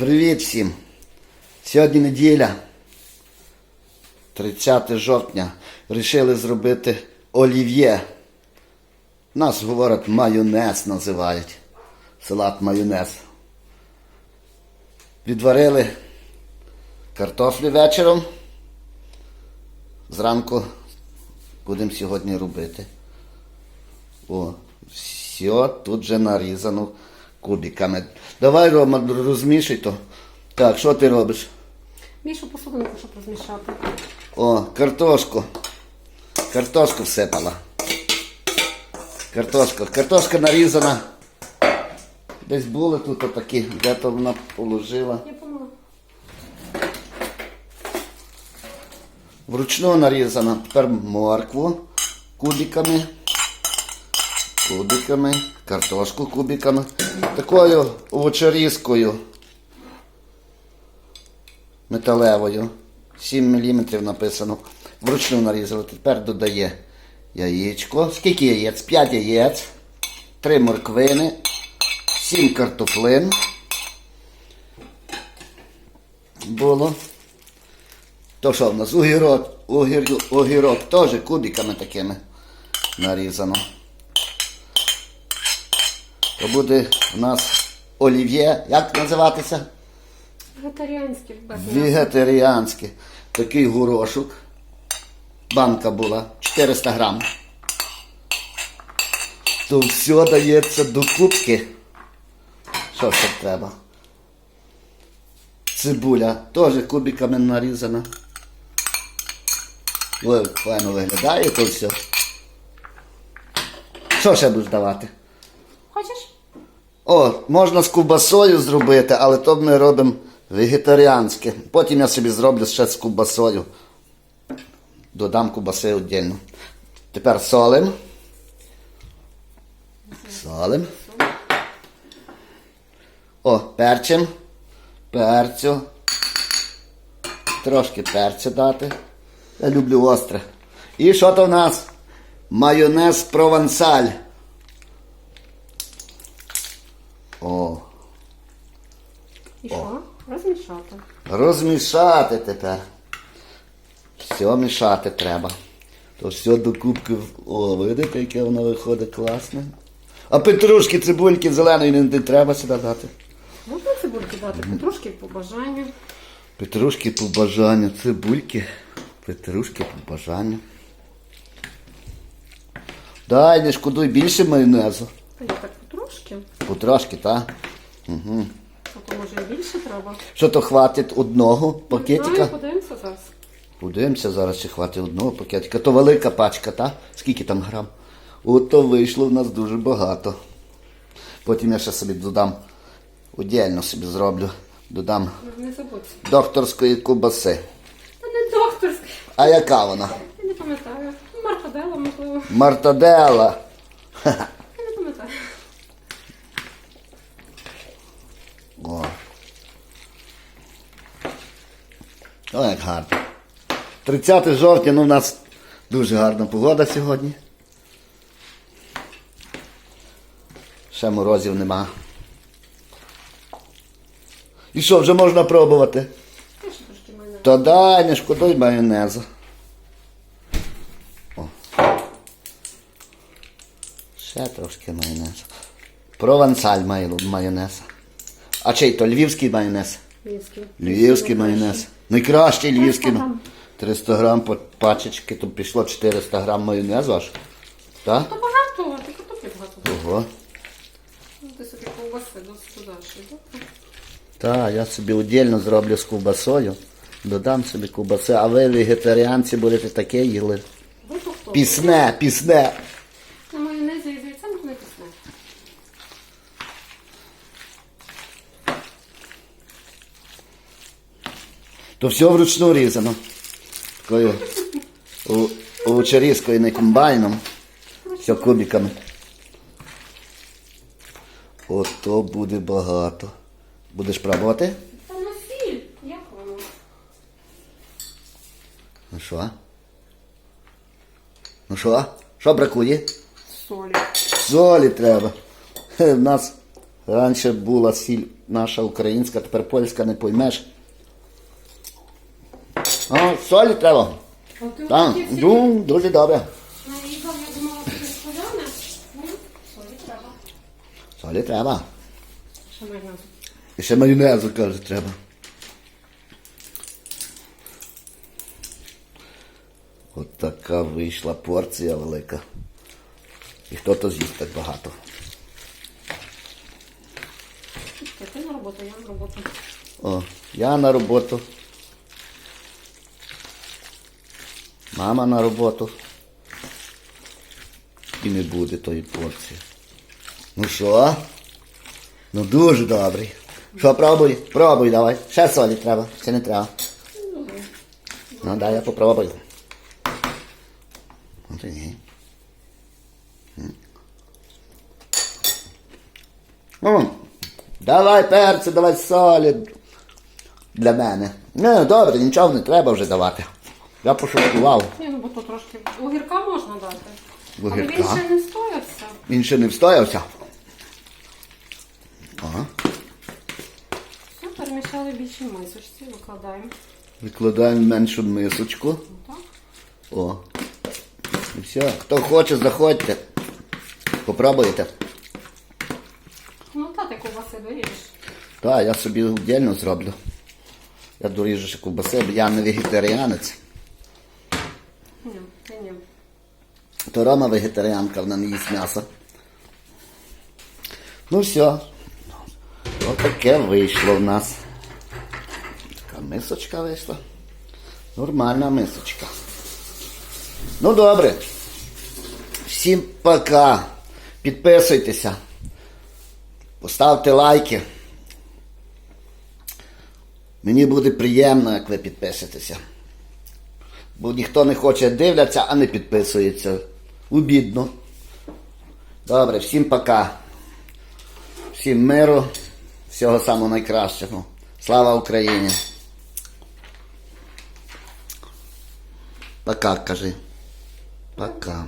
Привіт всім! Сьогодні неділя, 30 жовтня. Рішили зробити олів'є. Нас говорять майонез називають. Салат майонез. Відварили картофлі вечором. Зранку будемо сьогодні робити. О, все тут вже нарізано кубиками. Давай, Рома, розмішуй то. Так, що ти робиш? Мішу посудинку, щоб розмішати. О, картошку. Картошку всипала. Картошка. Картошка нарізана. Десь були тут отакі, де то вона положила. Я помила. Вручну нарізана. Тепер моркву кубиками. Кубиками. Картошку кубиками. Такою овочерізкою. Металевою. 7 мм написано. Вручну нарізали. Тепер додає яєчко. Скільки яєць? 5 яєць. 3 морквини. 7 картоплин. Було. То що в нас? Огірок, огір, огірок теж кубиками такими нарізано. То буде в нас олів'є, як називатися? Вегетаріанський. Вегетаріанське. Такий горошок. Банка була 400 грам. То все дається до кубки. Що ще треба? Цибуля теж кубиками нарізана. Ой, файно виглядає то все. Що ще будеш давати? О, можна з кубасою зробити, але то ми робимо вегетаріанське. Потім я собі зроблю ще з кубасою. Додам кубаси віддільно. Тепер солим. Солим. О, перчим. Перцю. Трошки перцю дати. Я люблю остре. І що то в нас? Майонез провансаль. О. І що? Розмішати. Розмішати тепер. Все мішати треба. То все до кубки. О, видите, яке воно виходить класне. А петрушки, цибульки зеленої не, не треба сюди дати. Можна цибульки дати? Петрушки по бажанню. Петрушки по бажанню, цибульки, петрушки по бажанню. Дай, не шкодуй більше майонезу. Та я так потрошки. Потрошки, так? А то може і більше треба. Що то хватить одного Ну, пакетика? і подивимося зараз. Подивимося зараз, чи хватить одного пакетика. То велика пачка, та? Скільки там грам? Ото вийшло в нас дуже багато. Потім я ще собі додам, удільно собі зроблю, додам Ну, Не забудь. докторської кубаси. Та не докторська. А яка вона? Я не пам'ятаю. Маркадела, можливо. Мартадела. Я не пам'ятаю. О. О, як гарно. 30 жовтня, ну в нас дуже гарна погода сьогодні. Ще морозів нема. І що, вже можна пробувати? То дай, не шкодуй майонезу. О. Ще трошки майонезу. Провансаль майонез. А чий то львівський майонез? Львівський. Львівський майонез. Найкращий львівський. 300 грам. 300 грам по пачечки, то пішло 400 грам майонезу аж. Так? Та багато, ти картоплі багато. Ого. Ну, Ти собі ковбаси досить далі. добре? Так, я собі віддільно зроблю з ковбасою. Додам собі ковбаси, а ви вегетаріанці будете таке їли. Ви то хто? Пісне, пісне. На майонезі і з яйцем не пісне. То все вручну різано. Такою овочерізкою, не комбайном. Все кубиками. Ото буде багато. Будеш пробувати? Та на сіль. Як воно? Ну що? Ну що? Що бракує? Солі. Солі треба. В нас Раніше була сіль наша українська, тепер польська не поймеш. Солі треба. Так, ну, дуже добре. солі треба. І ще майонезу, каже, треба. От така вийшла порція велика. І хто то з'їсть так багато. Ти на роботу, я на роботу. О, я на роботу. Мама на роботу. І не буде тої порції. Ну що? Ну дуже добрий. Що, пробуй? Пробуй давай. Ще солі треба, чи не треба? Ну дай я попробую. От і. Ну, давай перцю, давай солі. Для мене. Ну, добре, нічого не треба вже давати. Я пошуткував. Ні, ну бо то трошки огірка можна дати. Огірка? Але він ще не стоявся. Він ще не встоявся. Ага. Все, перемішали більше мисочці, викладаємо. Викладаємо меншу мисочку. Так. О. І все. Хто хоче, заходьте. Попробуйте. Ну, та ти ковбаси доріжеш. Так, я собі віддільно зроблю. Я доріжу ще ковбаси, бо я не вегетаріанець. Ні, ні. То Рома вегетаріанка, вона не їсть м'ясо. Ну все. Отаке вийшло в нас. Така мисочка вийшла. Нормальна мисочка. Ну добре. Всім пока. Підписуйтеся. Поставте лайки. Мені буде приємно, як ви підпишетеся. Бо ніхто не хоче дивляться, а не підписується. Убідно. Добре, всім пока. Всім миру, всього самого найкращого. Слава Україні. Пока, кажи. Пока.